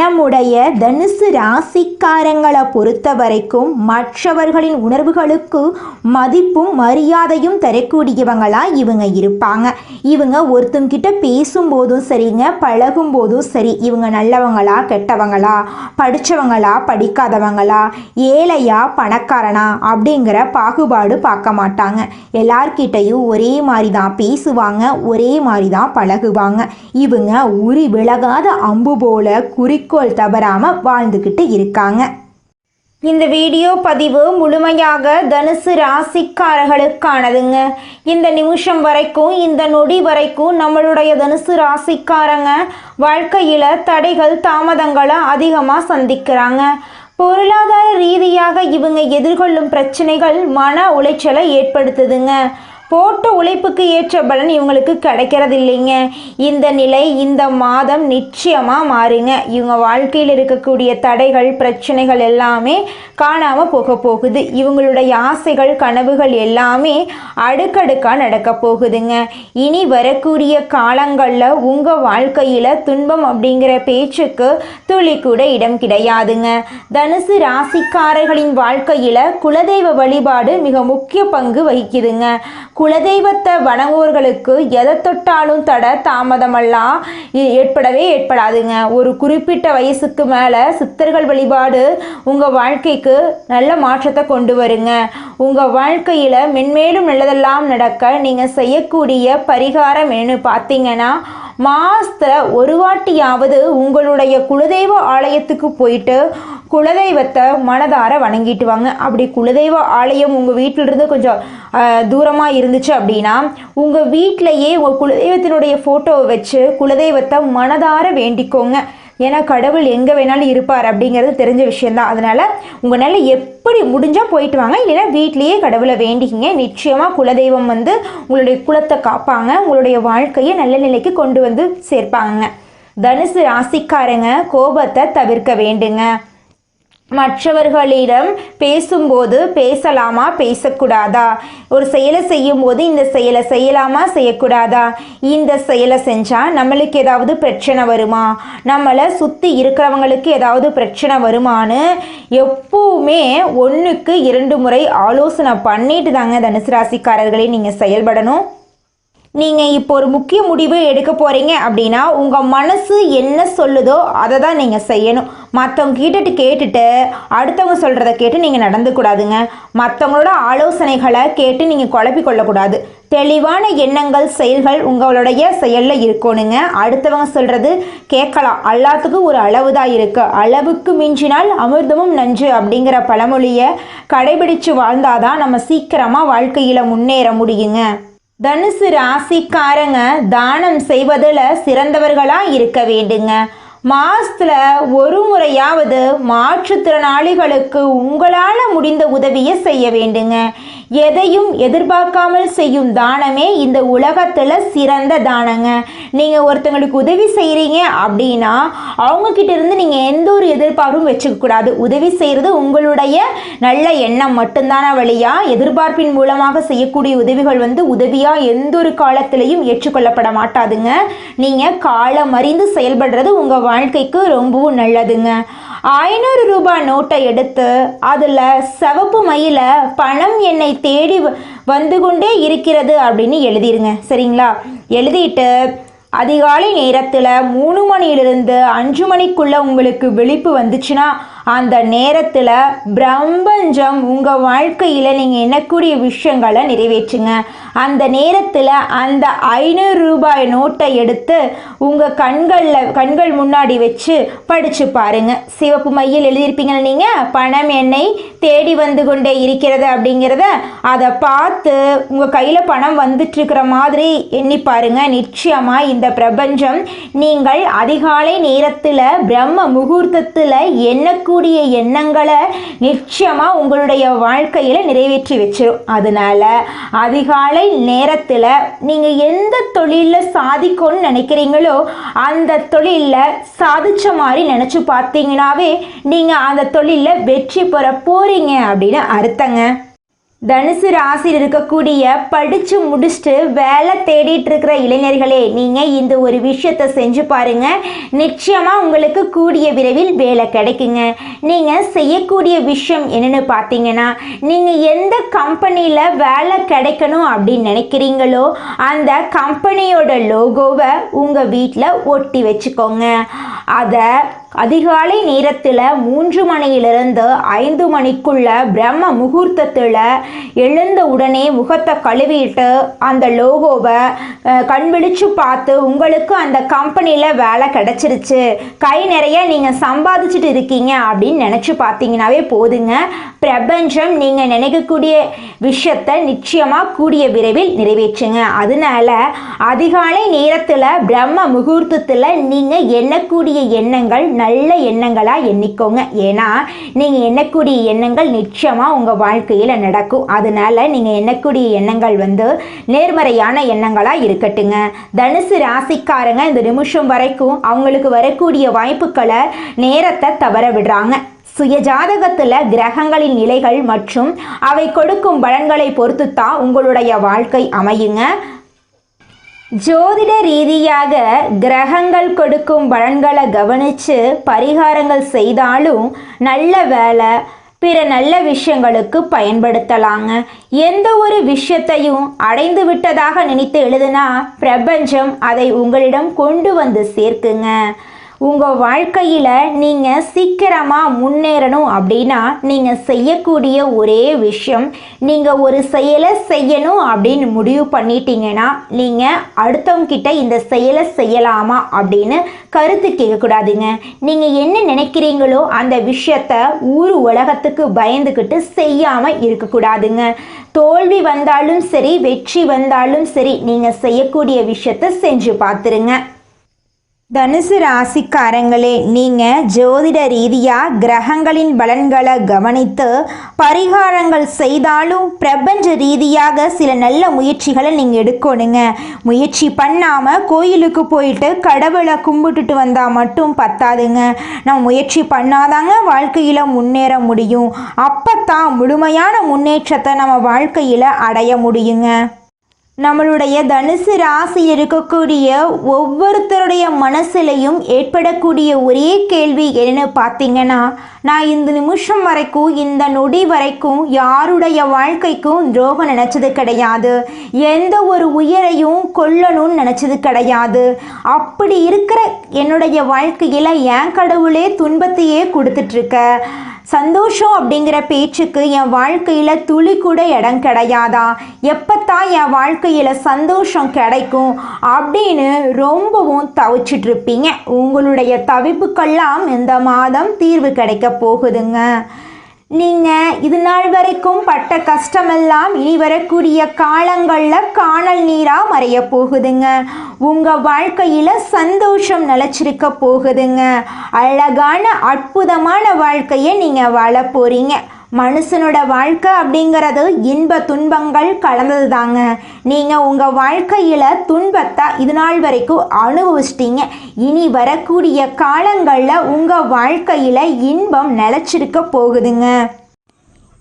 நம்முடைய தனுசு ராசிக்காரங்களை பொறுத்த வரைக்கும் மற்றவர்களின் உணர்வுகளுக்கு மதிப்பும் மரியாதையும் தரக்கூடியவங்களா இவங்க இருப்பாங்க. இவங்க ஒருத்தங்கிட்ட பேசும்போதும் சரிங்க பழகும் போதும் சரி. இவங்க நல்லவங்களா கெட்டவங்களா படித்தவங்களா படிக்காதவங்களா ஏழையா பணக்காரனா அப்படிங்கிற பாகுபாடு பார்க்க மாட்டாங்க. எல்லார்கிட்டையும் ஒரே மாதிரி தான் பேசுவாங்க ஒரே மாதிரி தான் பழகுவாங்க. இவங்க உரி விலகாத அம்பு போல குறிக்கோள் தவறாமல் வாழ்ந்துக்கிட்டு இருக்காங்க. இந்த வீடியோ பதிவு முழுமையாக தனுசு ராசிக்காரர்களுக்கானதுங்க. இந்த நிமிஷம் வரைக்கும் இந்த நொடி வரைக்கும் நம்மளுடைய தனுசு ராசிக்காரங்க வாழ்க்கையில் தடைகள் தாமதங்களை அதிகமாக சந்திக்கிறாங்க. பொருளாதார ரீதியாக இவங்க எதிர்கொள்ளும் பிரச்சனைகள் மன உளைச்சலை ஏற்படுத்துதுங்க. போட்ட உழைப்புக்கு ஏற்ற பலன் இவங்களுக்கு கிடைக்கிறது இல்லைங்க இந்த நிலை இந்த மாதம் நிச்சயமாக மாறுங்க. இவங்க வாழ்க்கையில் இருக்கக்கூடிய தடைகள் பிரச்சனைகள் எல்லாமே காணாமல் போக போகுது. இவங்களுடைய ஆசைகள் கனவுகள் எல்லாமே அடுக்கடுக்காக நடக்க போகுதுங்க. இனி வரக்கூடிய காலங்களில் உங்கள் வாழ்க்கையில் துன்பம் அப்படிங்கிற பேச்சுக்கு துளி கூட இடம் கிடையாதுங்க. தனுசு ராசிக்காரர்களின் வாழ்க்கையில் குலதெய்வ வழிபாடு மிக முக்கிய பங்கு வகிக்குதுங்க. குலதெய்வத்தை வணங்குவோர்களுக்கு எதை தொட்டாலும் தட தாமதமெல்லாம் ஏற்படவே ஏற்படாதுங்க. ஒரு குறிப்பிட்ட வயசுக்கு மேலே சித்தர்கள் வழிபாடு உங்கள் வாழ்க்கைக்கு நல்ல மாற்றத்தை கொண்டு வருங்க. உங்கள் வாழ்க்கையில் மென்மேலும் நல்லதெல்லாம் நடக்க நீங்கள் செய்யக்கூடிய பரிகாரம் என்னன்னு பார்த்தீங்கன்னா மாசத்துல ஒரு வாட்டியாவது உங்களுடைய குலதெய்வ ஆலயத்துக்கு போயிட்டு குலதெய்வத்தை மனதார வணங்கிட்டு வாங்க. அப்படி குலதெய்வ ஆலயம் உங்கள் வீட்டிலிருந்து கொஞ்சம் தூரமாக இருந்துச்சு அப்படின்னா உங்கள் வீட்டிலையே உங்கள் குலதெய்வத்தினுடைய ஃபோட்டோவை வச்சு குலதெய்வத்தை மனதார வேண்டிக்கோங்க. ஏன்னா கடவுள் எங்கே வேணாலும் இருப்பார் அப்படிங்கிறது தெரிஞ்ச விஷயந்தான் அதனால் உங்களால் எப்படி முடிஞ்சால் போயிட்டு வாங்க. இல்லைன்னா வீட்லேயே கடவுளை வேண்டிக்கிங்க. நிச்சயமாக குலதெய்வம் வந்து உங்களுடைய குலத்தை காப்பாங்க. உங்களுடைய வாழ்க்கையை நல்ல நிலைக்கு கொண்டு வந்து சேர்ப்பாங்க தனுசு ராசிக்காரங்க கோபத்தை தவிர்க்க வேண்டுங்க. மற்றவர்களிடம் பேசும்போது பேசலாமா? பேசக்கூடாதா? ஒரு செயலை செய்யும்போது இந்த செயலை செய்யலாமா? செய்யக்கூடாதா? இந்த செயலை செஞ்சால் நம்மளுக்கு ஏதாவது பிரச்சனை வருமா? நம்மளை சுற்றி இருக்கிறவங்களுக்கு ஏதாவது பிரச்சனை வருமான்னு எப்பவுமே ஒன்றுக்கு இரண்டு முறை ஆலோசனை பண்ணிட்டு தாங்க தனுசு ராசிக்காரர்களே நீங்கள் செயல்படணும். நீங்கள் இப்போ ஒரு முக்கிய முடிவு எடுக்க போகிறீங்க அப்படின்னா உங்கள் மனசு என்ன சொல்லுதோ அதை தான் நீங்கள் செய்யணும். மற்றவங்க கிட்டட்டு கேட்டுட்டு அடுத்தவங்க சொல்கிறத கேட்டு நீங்கள் நடந்துக்கூடாதுங்க மற்றவங்களோட ஆலோசனைகளை கேட்டு நீங்கள் குழப்பி கொள்ளக்கூடாது. தெளிவான எண்ணங்கள் செயல்கள் உங்களுடைய செயலில் இருக்கணுங்க. அடுத்தவங்க சொல்கிறது கேட்கலாம். எல்லாத்துக்கும் ஒரு அளவு தான் இருக்குது அளவுக்கு மிஞ்சினால் அமிர்தமும் நஞ்சு அப்படிங்கிற பழமொழியை கடைபிடித்து வாழ்ந்தாதான் நம்ம சீக்கிரமாக வாழ்க்கையில் முன்னேற முடியுங்க. தனுசு ராசிக்காரங்க தானம் செய்வதில் சிறந்தவர்களாக இருக்க வேண்டுங்க. மாசத்துல ஒரு முறையாவது மாற்றுத்திறனாளிகளுக்கு உங்களால் முடிந்த உதவியை செய்ய வேண்டுங்க. எதையும் எதிர்பார்க்காமல் செய்யும் தானமே இந்த உலகத்தில் சிறந்த தானங்க. நீங்கள் ஒருத்தங்களுக்கு உதவி செய்கிறீங்க அப்படின்னா அவங்க கிட்ட இருந்து நீங்கள் எந்த ஒரு எதிர்பார்ப்பும் வச்சுக்க கூடாது. உதவி செய்கிறது உங்களுடைய நல்ல எண்ணம் மட்டும்தான வழியா எதிர்பார்ப்பின் மூலமாக செய்யக்கூடிய உதவிகள் வந்து உதவியாக எந்த ஒரு காலத்திலையும் ஏற்றுக்கொள்ளப்பட மாட்டாதுங்க. நீங்கள் காலம் அறிந்து செயல்படுறது உங்கள் வாழ்க்கைக்கு ரொம்பவும் நல்லதுங்க. ஐநூறு ரூபாய் நோட்டை எடுத்து அதில் சிவப்பு மயில பணம் என்னை தேடி வந்து கொண்டே இருக்கிறது அப்படின்னு எழுதிருங்க. சரிங்களா? எழுதிட்டு அதிகாலை நேரத்தில் மூணு மணியிலிருந்து அஞ்சு மணிக்குள்ளே உங்களுக்கு விழிப்பு வந்துச்சுன்னா அந்த நேரத்தில் பிரபஞ்சம் உங்கள் வாழ்க்கையில் நீங்கள் எண்ணக்கூடிய விஷயங்களை நிறைவேற்றுங்க. அந்த நேரத்தில் அந்த ஐநூறு ரூபாய் நோட்டை எடுத்து உங்கள் கண்களில் கண்கள் முன்னாடி வச்சு படித்து பாருங்கள் சிவப்பு மையில் எழுதியிருப்பீங்க நீங்கள் பணம் என்னை தேடி வந்து கொண்டே இருக்கிறது அப்படிங்கிறத அதை பார்த்து உங்கள் கையில் பணம் வந்துட்டுருக்கிற மாதிரி எண்ணி பாருங்கள் நிச்சயமாக இந்த பிரபஞ்சம் நீங்கள் அதிகாலை நேரத்தில் பிரம்ம முகூர்த்தத்தில் எண்ணக்கூடிய எண்ணங்களை நிச்சயமாக உங்களுடைய வாழ்க்கையில் நிறைவேற்றி வச்சிடும் அதனால அதிகாலை நேரத்தில் நீங்கள் எந்த தொழிலில் சாதிக்கணும்னு நினைக்கிறீங்களோ அந்த தொழிலில் சாதித்த மாதிரி நினச்சி பார்த்தீங்கன்னாவே நீங்கள் அந்த தொழிலில் வெற்றி பெற போகிறீங்க அப்படின்னு அர்த்தங்க. தனுசு ராசியில் இருக்கக்கூடிய படித்து முடிச்சுட்டு வேலை தேடிட்டு இருக்கிற இளைஞர்களே நீங்கள் இந்த ஒரு விஷயத்தை செஞ்சு பாருங்க. நிச்சயமாக உங்களுக்கு கூடிய விரைவில் வேலை கிடைக்குங்க. நீங்கள் செய்யக்கூடிய விஷயம் என்னென்னு பார்த்தீங்கன்னா நீங்கள் எந்த கம்பெனியில் வேலை கிடைக்கணும் அப்படின்னு நினைக்கிறீங்களோ அந்த கம்பெனியோட லோகோவை உங்கள் வீட்டில் ஒட்டி வச்சுக்கோங்க. அதை அதிகாலை நேரத்தில் மூன்று மணியிலிருந்து ஐந்து மணிக்குள்ள பிரம்ம முகூர்த்தத்தில் எழுந்த உடனே முகத்தை கழுவிட்டு அந்த லோகோவை கண் விழிச்சு பார்த்து உங்களுக்கு அந்த கம்பெனியில் வேலை கிடச்சிருச்சு. கை நிறைய நீங்கள் சம்பாதிச்சுட்டு இருக்கீங்க அப்படின்னு நினச்சி பார்த்தீங்கன்னாவே போதுங்க. பிரபஞ்சம் நீங்கள் நினைக்கக்கூடிய விஷயத்தை நிச்சயமாக கூடிய விரைவில் நிறைவேற்றுங்க. அதனால அதிகாலை நேரத்தில் பிரம்ம முகூர்த்தத்தில் நீங்கள் எண்ணக்கூடிய எண்ணங்கள் நல்ல எண்ணங்களாக எண்ணிக்கோங்க. ஏன்னா நீங்கள் எண்ணக்கூடிய எண்ணங்கள் நிச்சயமாக உங்கள் வாழ்க்கையில் நடக்கும். அதனால நீங்கள் எண்ணக்கூடிய எண்ணங்கள் வந்து நேர்மறையான எண்ணங்களாக இருக்கட்டுங்க. தனுசு ராசிக்காரங்க இந்த நிமிஷம் வரைக்கும் அவங்களுக்கு வரக்கூடிய வாய்ப்புகளை நேரத்தை தவற விடுறாங்க. சுயஜாதகத்தில் கிரகங்களின் நிலைகள் மற்றும் அவை கொடுக்கும் பலன்களை பொறுத்து தான் உங்களுடைய வாழ்க்கை அமையுங்க. ஜோதிட ரீதியாக கிரகங்கள் கொடுக்கும் பலன்களை கவனித்து பரிகாரங்கள் செய்தாலும் நல்ல வேலை பிற நல்ல விஷயங்களுக்கு பயன்படுத்தலாங்க. எந்த ஒரு விஷயத்தையும் அடைந்து விட்டதாக நினைத்து எழுதுனா பிரபஞ்சம் அதை உங்களிடம் கொண்டு வந்து சேர்க்குங்க. உங்கள் வாழ்க்கையில் நீங்கள் சீக்கிரமாக முன்னேறணும் அப்படின்னா நீங்கள் செய்யக்கூடிய ஒரே விஷயம் நீங்கள் ஒரு செயலை செய்யணும் அப்படின்னு முடிவு பண்ணிட்டீங்கன்னா நீங்கள் அடுத்தவங்கிட்ட இந்த செயலை செய்யலாமா அப்படின்னு கருத்து கேட்கக்கூடாதுங்க. நீங்கள் என்ன நினைக்கிறீங்களோ அந்த விஷயத்த ஊர் உலகத்துக்கு பயந்துக்கிட்டு செய்யாமல் இருக்கக்கூடாதுங்க. தோல்வி வந்தாலும் சரி வெற்றி வந்தாலும் சரி நீங்கள் செய்யக்கூடிய விஷயத்த செஞ்சு பார்த்துருங்க. தனுசு ராசிக்காரங்களே நீங்கள் ஜோதிட ரீதியாக கிரகங்களின் பலன்களை கவனித்து பரிகாரங்கள் செய்தாலும் பிரபஞ்ச ரீதியாக சில நல்ல முயற்சிகளை நீங்கள் எடுக்கணுங்க. முயற்சி பண்ணாமல் கோயிலுக்கு போயிட்டு கடவுளை கும்பிட்டுட்டு வந்தால் மட்டும் பத்தாதுங்க. நம்ம முயற்சி பண்ணாதாங்க வாழ்க்கையில் முன்னேற முடியும். அப்போ தான் முழுமையான முன்னேற்றத்தை நம்ம வாழ்க்கையில் அடைய முடியுங்க. நம்மளுடைய தனுசு ராசி இருக்கக்கூடிய ஒவ்வொருத்தருடைய மனசுலையும் ஏற்படக்கூடிய ஒரே கேள்வி என்னன்னு பார்த்தீங்கன்னா நான் இந்த நிமிஷம் வரைக்கும் இந்த நொடி வரைக்கும் யாருடைய வாழ்க்கைக்கும் துரோகம் நினச்சது கிடையாது. எந்த ஒரு உயிரையும் கொல்லணும்னு நினச்சது கிடையாது. அப்படி இருக்கிற என்னுடைய வாழ்க்கையில் என் கடவுளே துன்பத்தையே கொடுத்துட்ருக்க சந்தோஷம் அப்படிங்கிற பேச்சுக்கு என் வாழ்க்கையில் துளி கூட இடம் கிடையாதா? எப்போத்தான் என் வாழ்க்கையில் சந்தோஷம் கிடைக்கும் அப்படின்னு ரொம்பவும் தவிச்சிட்டு இருப்பீங்க. உங்களுடைய தவிப்புக்கெல்லாம் இந்த மாதம் தீர்வு கிடைக்க போகுதுங்க. நீங்கள் இது நாள் வரைக்கும் பட்ட கஷ்டமெல்லாம் இனி வரக்கூடிய காலங்களில் காணல் நீராக மறைய போகுதுங்க. உங்கள் வாழ்க்கையில் சந்தோஷம் நிலச்சிருக்க போகுதுங்க. அழகான அற்புதமான வாழ்க்கையை நீங்கள் வாழ போகிறீங்க மனுஷனோட வாழ்க்கை அப்படிங்கிறது இன்ப துன்பங்கள் கலந்தது தாங்க நீங்கள் உங்கள் வாழ்க்கையில் துன்பத்தை இது நாள் வரைக்கும் அனுபவிச்சிட்டீங்க. இனி வரக்கூடிய காலங்களில் உங்கள் வாழ்க்கையில் இன்பம் நிலச்சிருக்க போகுதுங்க.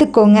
கற்றுக்கோங்க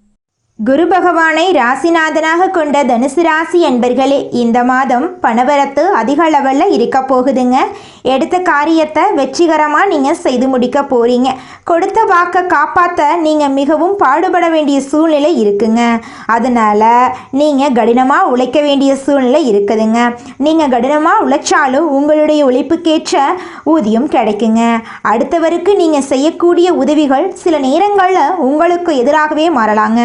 குரு பகவானை ராசிநாதனாக கொண்ட தனுசு ராசி என்பர்களே இந்த மாதம் பணவரத்து அதிக அளவில் இருக்க போகுதுங்க. எடுத்த காரியத்தை வெற்றிகரமாக நீங்கள் செய்து முடிக்க போகிறீங்க கொடுத்த வாக்கை காப்பாற்ற நீங்கள் மிகவும் பாடுபட வேண்டிய சூழ்நிலை இருக்குங்க. அதனால் நீங்கள் கடினமாக உழைக்க வேண்டிய சூழ்நிலை இருக்குதுங்க. நீங்கள் கடினமாக உழைச்சாலும் உங்களுடைய உழைப்புக்கேற்ற ஊதியம் கிடைக்குங்க. அடுத்தவருக்கு நீங்கள் செய்யக்கூடிய உதவிகள் சில நேரங்களில் உங்களுக்கு எதிராகவே மாறலாங்க.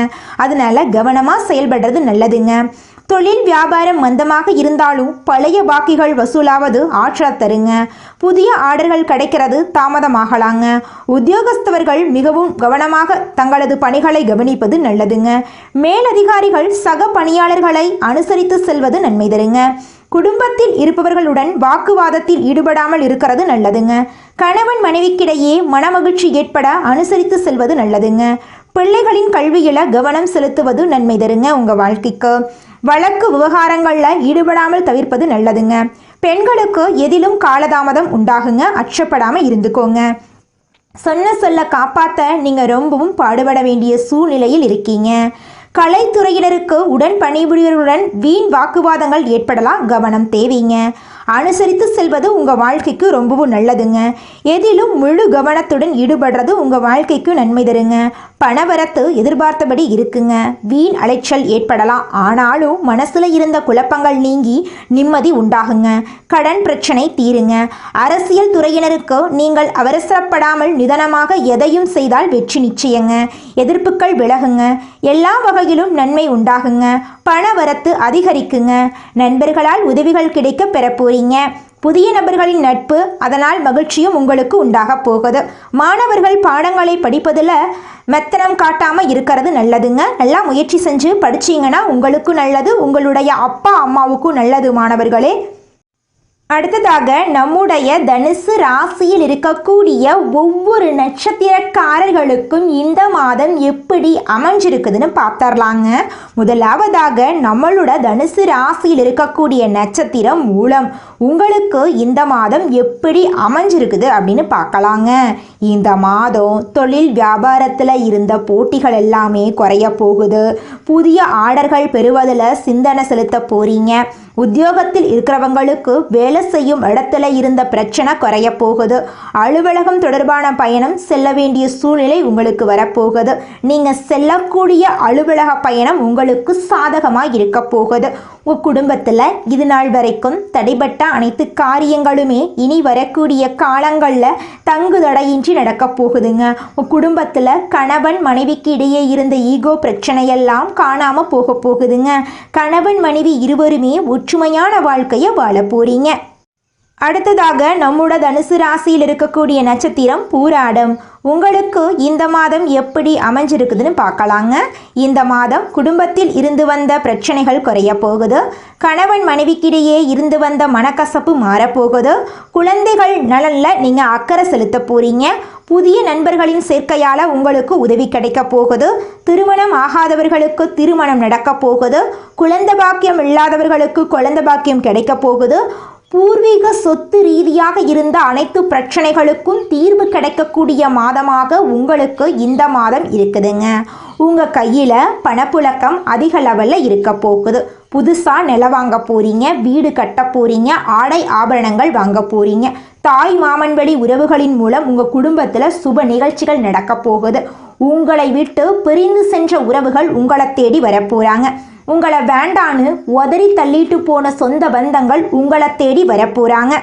அதனால கவனமாக செயல்படுறது நல்லதுங்க. தொழில் வியாபாரம் மந்தமாக இருந்தாலும் பழைய பாக்கிகள் வசூலாவது ஆற்றல் தருங்க. புதிய ஆர்டர்கள் கிடைக்கிறது தாமதமாகலாங்க. உத்தியோகஸ்தவர்கள் மிகவும் கவனமாக தங்களது பணிகளை கவனிப்பது நல்லதுங்க. மேலதிகாரிகள் சக பணியாளர்களை அனுசரித்து செல்வது நன்மை தருங்க. குடும்பத்தில் இருப்பவர்களுடன் வாக்குவாதத்தில் ஈடுபடாமல் இருக்கிறது நல்லதுங்க. கணவன் மனைவிக்கிடையே மனமகிழ்ச்சி ஏற்பட அனுசரித்து செல்வது நல்லதுங்க. பிள்ளைகளின் கல்வியில கவனம் செலுத்துவது நன்மை தருங்க உங்க வாழ்க்கைக்கு. வழக்கு விவகாரங்களில் ஈடுபடாமல் தவிர்ப்பது நல்லதுங்க. பெண்களுக்கு எதிலும் காலதாமதம் உண்டாகுங்க. அச்சப்படாமல் இருந்துக்கோங்க. சொன்ன சொல்ல காப்பாற்ற நீங்கள் ரொம்பவும் பாடுபட வேண்டிய சூழ்நிலையில் இருக்கீங்க. கலைத்துறையினருக்கு உடன் பணிபுரியவர்களுடன் வீண் வாக்குவாதங்கள் ஏற்படலாம். கவனம் தேவைங்க. அனுசரித்து செல்வது உங்கள் வாழ்க்கைக்கு ரொம்பவும் நல்லதுங்க. எதிலும் முழு கவனத்துடன் ஈடுபடுறது உங்கள் வாழ்க்கைக்கு நன்மை தருங்க. பணவரத்து எதிர்பார்த்தபடி இருக்குங்க. வீண் அலைச்சல் ஏற்படலாம். ஆனாலும் மனசில் இருந்த குழப்பங்கள் நீங்கி நிம்மதி உண்டாகுங்க. கடன் பிரச்சனை தீருங்க. அரசியல் துறையினருக்கு நீங்கள் அவசரப்படாமல் நிதானமாக எதையும் செய்தால் வெற்றி நிச்சயங்க. எதிர்ப்புகள் விலகுங்க. எல்லா வகையிலும் நன்மை உண்டாகுங்க. பணவரத்து அதிகரிக்குங்க. நண்பர்களால் உதவிகள் கிடைக்க பெறப்போறீங்க. புதிய நபர்களின் நட்பு அதனால் மகிழ்ச்சியும் உங்களுக்கு உண்டாக போகுது. மாணவர்கள் பாடங்களை படிப்பதில் மெத்தனம் காட்டாமல் இருக்கிறது நல்லதுங்க. நல்லா முயற்சி செஞ்சு படிச்சீங்கன்னா உங்களுக்கும் நல்லது உங்களுடைய அப்பா அம்மாவுக்கும் நல்லது மாணவர்களே. அடுத்ததாக நம்முடைய தனுசு ராசியில் இருக்கக்கூடிய ஒவ்வொரு நட்சத்திரக்காரர்களுக்கும் இந்த மாதம் எப்படி அமைஞ்சிருக்குதுன்னு பார்த்தரலாங்க முதலாவதாக நம்மளோட தனுசு ராசியில் இருக்கக்கூடிய நட்சத்திரம் மூலம் உங்களுக்கு இந்த மாதம் எப்படி அமைஞ்சிருக்குது அப்படின்னு பார்க்கலாங்க. இந்த மாதம் தொழில் வியாபாரத்தில் இருந்த போட்டிகள் எல்லாமே குறைய போகுது. புதிய ஆர்டர்கள் பெறுவதில் சிந்தனை செலுத்த போகிறீங்க உத்தியோகத்தில் இருக்கிறவங்களுக்கு வேலை செய்யும் இடத்துல இருந்த பிரச்சனை குறைய போகுது அலுவலகம் தொடர்பான பயணம் செல்ல வேண்டிய சூழ்நிலை உங்களுக்கு வரப்போகுது. நீங்கள் செல்லக்கூடிய அலுவலக பயணம் உங்களுக்கு சாதகமாக இருக்க போகுது. உன் குடும்பத்தில் இது நாள் வரைக்கும் தடைப்பட்ட அனைத்து காரியங்களுமே இனி வரக்கூடிய காலங்களில் தங்கு தடையின்றி நடக்க போகுதுங்க. உன் குடும்பத்தில் கணவன் மனைவிக்கு இடையே இருந்த ஈகோ பிரச்சனையெல்லாம் காணாமல் போக போகுதுங்க. கணவன் மனைவி இருவருமே ஒற்றுமையான வாழ்க்கையை வாழ போறீங்க. அடுத்ததாக நம்மோட தனுசு ராசியில் இருக்கக்கூடிய நட்சத்திரம் பூராடம். உங்களுக்கு இந்த மாதம் எப்படி அமைஞ்சிருக்குதுன்னு பார்க்கலாங்க. இந்த மாதம் குடும்பத்தில் இருந்து வந்த பிரச்சனைகள் குறைய போகுது. கணவன் மனைவிக்கிடையே இருந்து வந்த மனக்கசப்பு மாறப்போகுது. குழந்தைகள் நலனில் நீங்கள் அக்கறை செலுத்த போகிறீங்க புதிய நண்பர்களின் சேர்க்கையால் உங்களுக்கு உதவி கிடைக்க போகுது. திருமணம் ஆகாதவர்களுக்கு திருமணம் நடக்க போகுது. குழந்தை பாக்கியம் இல்லாதவர்களுக்கு குழந்தை பாக்கியம் கிடைக்க போகுது. பூர்வீக சொத்து ரீதியாக இருந்த அனைத்து பிரச்சனைகளுக்கும் தீர்வு கிடைக்கக்கூடிய மாதமாக உங்களுக்கு இந்த மாதம் இருக்குதுங்க. உங்கள் கையில் பணப்புழக்கம் அதிக லெவலில் இருக்க போகுது. புதுசாக நிலம் வாங்க போகிறீங்க வீடு கட்ட போகிறீங்க ஆடை ஆபரணங்கள் வாங்க போகிறீங்க தாய் மாமன்வழி உறவுகளின் மூலம் உங்கள் குடும்பத்தில் சுப நிகழ்ச்சிகள் நடக்க போகுது. உங்களை விட்டு பிரிந்து சென்ற உறவுகள் உங்களை தேடி வரப்போகிறாங்க உங்களை வேண்டான்னு உதறி தள்ளிட்டு போன சொந்த பந்தங்கள் உங்களை தேடி வரப்போகிறாங்க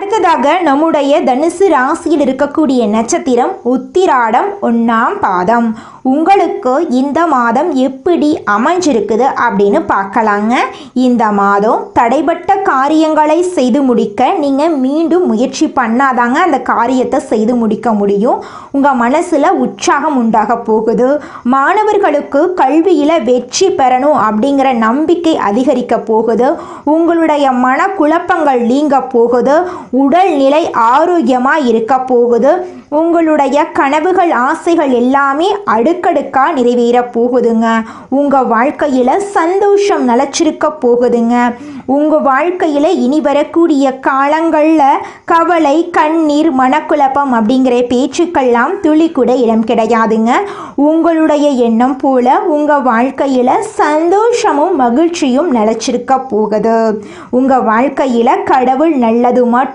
அடுத்ததாக நம்முடைய தனுசு ராசியில் இருக்கக்கூடிய நட்சத்திரம் உத்திராடம் ஒன்றாம் பாதம். உங்களுக்கு இந்த மாதம் எப்படி அமைஞ்சிருக்குது அப்படின்னு பார்க்கலாங்க. இந்த மாதம் தடைப்பட்ட காரியங்களை செய்து முடிக்க நீங்கள் மீண்டும் முயற்சி பண்ணாதாங்க அந்த காரியத்தை செய்து முடிக்க முடியும். உங்கள் மனசில் உற்சாகம் உண்டாக போகுது. மாணவர்களுக்கு கல்வியில் வெற்றி பெறணும் அப்படிங்கிற நம்பிக்கை அதிகரிக்க போகுது. உங்களுடைய மனக்குழப்பங்கள் நீங்க போகுது. உடல்நிலை ஆரோக்கியமாக இருக்க போகுது. உங்களுடைய கனவுகள் ஆசைகள் எல்லாமே அடுக்கடுக்காக நிறைவேற போகுதுங்க. உங்கள் வாழ்க்கையில் சந்தோஷம் நிலச்சிருக்க போகுதுங்க. உங்கள் வாழ்க்கையில் இனி வரக்கூடிய காலங்களில் கவலை கண்ணீர் மனக்குழப்பம் அப்படிங்கிற பேச்சுக்கள்லாம் துளி கூட இடம் கிடையாதுங்க. உங்களுடைய எண்ணம் போல உங்கள் வாழ்க்கையில் சந்தோஷமும் மகிழ்ச்சியும் நிலச்சிருக்க போகுது. உங்கள் வாழ்க்கையில் கடவுள் நல்லது மட்டும்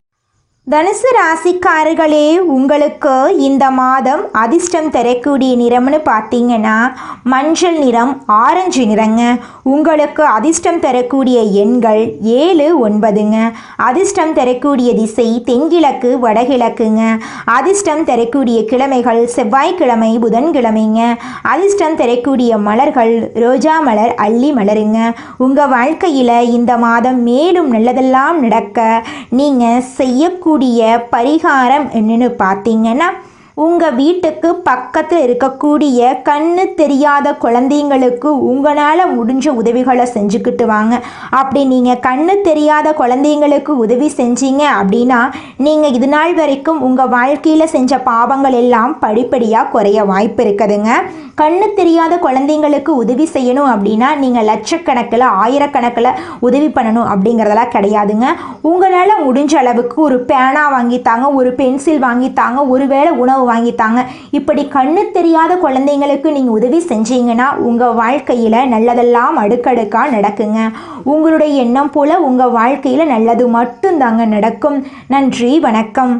தனுசு ராசிக்காரர்களே உங்களுக்கு இந்த மாதம் அதிர்ஷ்டம் தரக்கூடிய நிறம்னு பார்த்தீங்கன்னா மஞ்சள் நிறம் ஆரஞ்சு நிறங்க. உங்களுக்கு அதிர்ஷ்டம் தரக்கூடிய எண்கள் ஏழு ஒன்பதுங்க. அதிர்ஷ்டம் தரக்கூடிய திசை தென்கிழக்கு வடகிழக்குங்க. அதிர்ஷ்டம் தரக்கூடிய கிழமைகள் செவ்வாய்க்கிழமை புதன்கிழமைங்க. அதிர்ஷ்டம் தரக்கூடிய மலர்கள் ரோஜா மலர் அள்ளி மலருங்க. உங்கள் வாழ்க்கையில் இந்த மாதம் மேலும் நல்லதெல்லாம் நடக்க நீங்கள் செய்யக்கூடிய பரிகாரம் என்னன்னு பார்த்தீங்கன்னா உங்கள் வீட்டுக்கு பக்கத்தில் இருக்கக்கூடிய கண்ணு தெரியாத குழந்தைங்களுக்கு உங்களால் முடிஞ்ச உதவிகளை செஞ்சுக்கிட்டு வாங்க. அப்படி நீங்கள் கண்ணு தெரியாத குழந்தைங்களுக்கு உதவி செஞ்சீங்க அப்படின்னா நீங்கள் இது நாள் வரைக்கும் உங்கள் வாழ்க்கையில் செஞ்ச பாவங்கள் எல்லாம் படிப்படியாக குறைய வாய்ப்பு இருக்குதுங்க. கண்ணு தெரியாத குழந்தைங்களுக்கு உதவி செய்யணும் அப்படின்னா நீங்கள் லட்சக்கணக்கில் ஆயிரக்கணக்கில் உதவி பண்ணணும் அப்படிங்கிறதெல்லாம் கிடையாதுங்க. உங்களால் முடிஞ்ச அளவுக்கு ஒரு பேனா வாங்கித்தாங்க ஒரு பென்சில் வாங்கித்தாங்க ஒருவேளை உணவு வாங்கித்தாங்க இப்படி கண்ணு தெரியாத குழந்தைங்களுக்கு நீங்கள் உதவி செஞ்சீங்கன்னா உங்கள் வாழ்க்கையில் நல்லதெல்லாம் அடுக்கடுக்காக நடக்குங்க. உங்களுடைய எண்ணம் போல் உங்கள் வாழ்க்கையில் நல்லது மட்டும்தாங்க நடக்கும். நன்றி வணக்கம்.